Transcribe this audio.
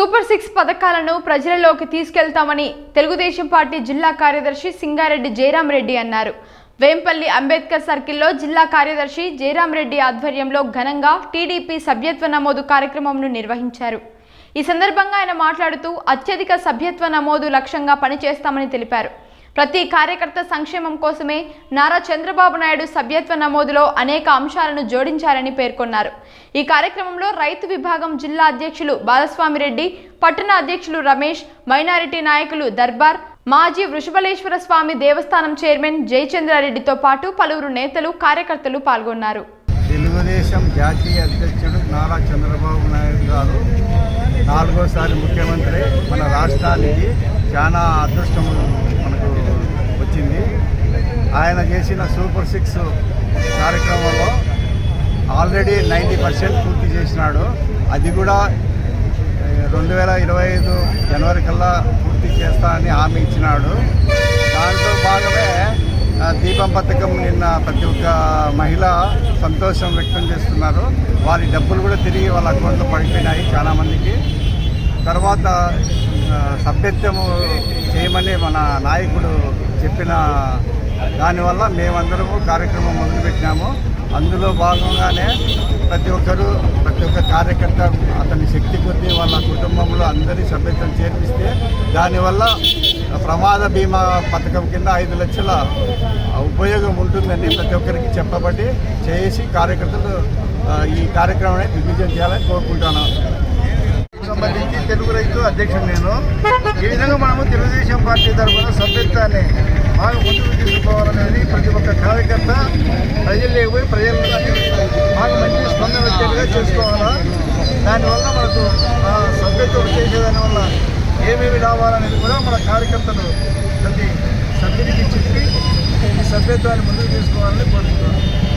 Super six పథకాలను ప్రజలలోకి తీసుకెళ్తామని తెలుగుదేశం పార్టీ జిల్లా కార్యదర్శి సింగారెడ్డి జయరాం రెడ్డి అన్నారు. వేంపల్లి అంబేద్కర్ సర్కిల్లో జిల్లా కార్యదర్శి జయరాం రెడ్డి ఆధ్వర్యంలో ఘనంగా టీడీపీ సభ్యత్వ నమోదు కార్యక్రమంను నిర్వహించారు. ఈ సందర్భంగా ఆయన మాట్లాడుతూ అత్యధిక సభ్యత్వ నమోదు లక్ష్యంగా పనిచేస్తామని తెలిపారు. ప్రతి కార్యకర్త సంక్షేమం కోసమే నారా చంద్రబాబు నాయుడు సభ్యత్వ నమోదులో అనేక అంశాలను జోడించారని పేర్కొన్నారు. ఈ కార్యక్రమంలో రైతు విభాగం జిల్లా అధ్యక్షులు బాలస్వామిరెడ్డి పట్టణ అధ్యక్షులు రమేష్ మైనారిటీ నాయకులు దర్బార్ మాజీ వృషభలేశ్వర స్వామి దేవస్థానం చైర్మన్ జయచంద్రారెడ్డితో పాటు పలువురు నేతలు కార్యకర్తలు పాల్గొన్నారు. తెలుగుదేశం జాతీయ అధ్యక్షుడు నారా చంద్రబాబు నాయుడు గారు నాలుగోసారి ముఖ్యమంత్రి మన రాష్ట్రానికి చాలా అదృష్టం ఆయన చేసిన సూపర్ సిక్స్ కార్యక్రమంలో ఆల్రెడీ నైంటీ పర్సెంట్ పూర్తి చేసినాడు. అది కూడా రెండు వేల ఇరవై ఐదు జనవరి కల్లా పూర్తి చేస్తానని హామీ ఇచ్చినాడు. దాంట్లో భాగమే దీపం పథకం నిన్న ప్రతి ఒక్క మహిళ సంతోషం వ్యక్తం చేస్తున్నారు. వారి డబ్బులు కూడా తిరిగి వాళ్ళ అకౌంట్లో పడిపోయినాయి చాలామందికి తర్వాత సభ్యత్వము చేయమని మన నాయకుడు చెప్పిన దానివల్ల మేమందరము కార్యక్రమం మొదలుపెట్టినాము. అందులో భాగంగానే ప్రతి ఒక్కరు ప్రతి ఒక్క కార్యకర్త అతని శక్తి కొద్దీ వాళ్ళ కుటుంబంలో అందరి సభ్యతను చేర్పిస్తే దానివల్ల ప్రమాద బీమా పథకం కింద ఐదు లక్షల ఉపయోగం ఉంటుందని ప్రతి ఒక్కరికి చెప్పబడి చేసి కార్యకర్తలు ఈ కార్యక్రమాన్ని దిగ్విజయం చేయాలని కోరుకుంటున్నాను. సంబంధించి తెలుగు రైతు అధ్యక్షుడు నేను. ఈ విధంగా మనము తెలుగుదేశం పార్టీ తరఫున సభ్యత్వాన్ని మాకు ముందుకు కార్యకర్త ప్రజలు పోయి ప్రజలు బాగా మంచి స్పందన వచ్చేట్టుగా చేసుకోవాలా? దానివల్ల మనకు ఆ సభ్యత్వం చేసేదాని వల్ల ఏమేమి రావాలనేది కూడా మన కార్యకర్తలు ప్రతి సభ్యునికి చెప్పి ఈ సభ్యత్వాన్ని ముందుకు తీసుకోవాలని కోరుకుంటున్నాను.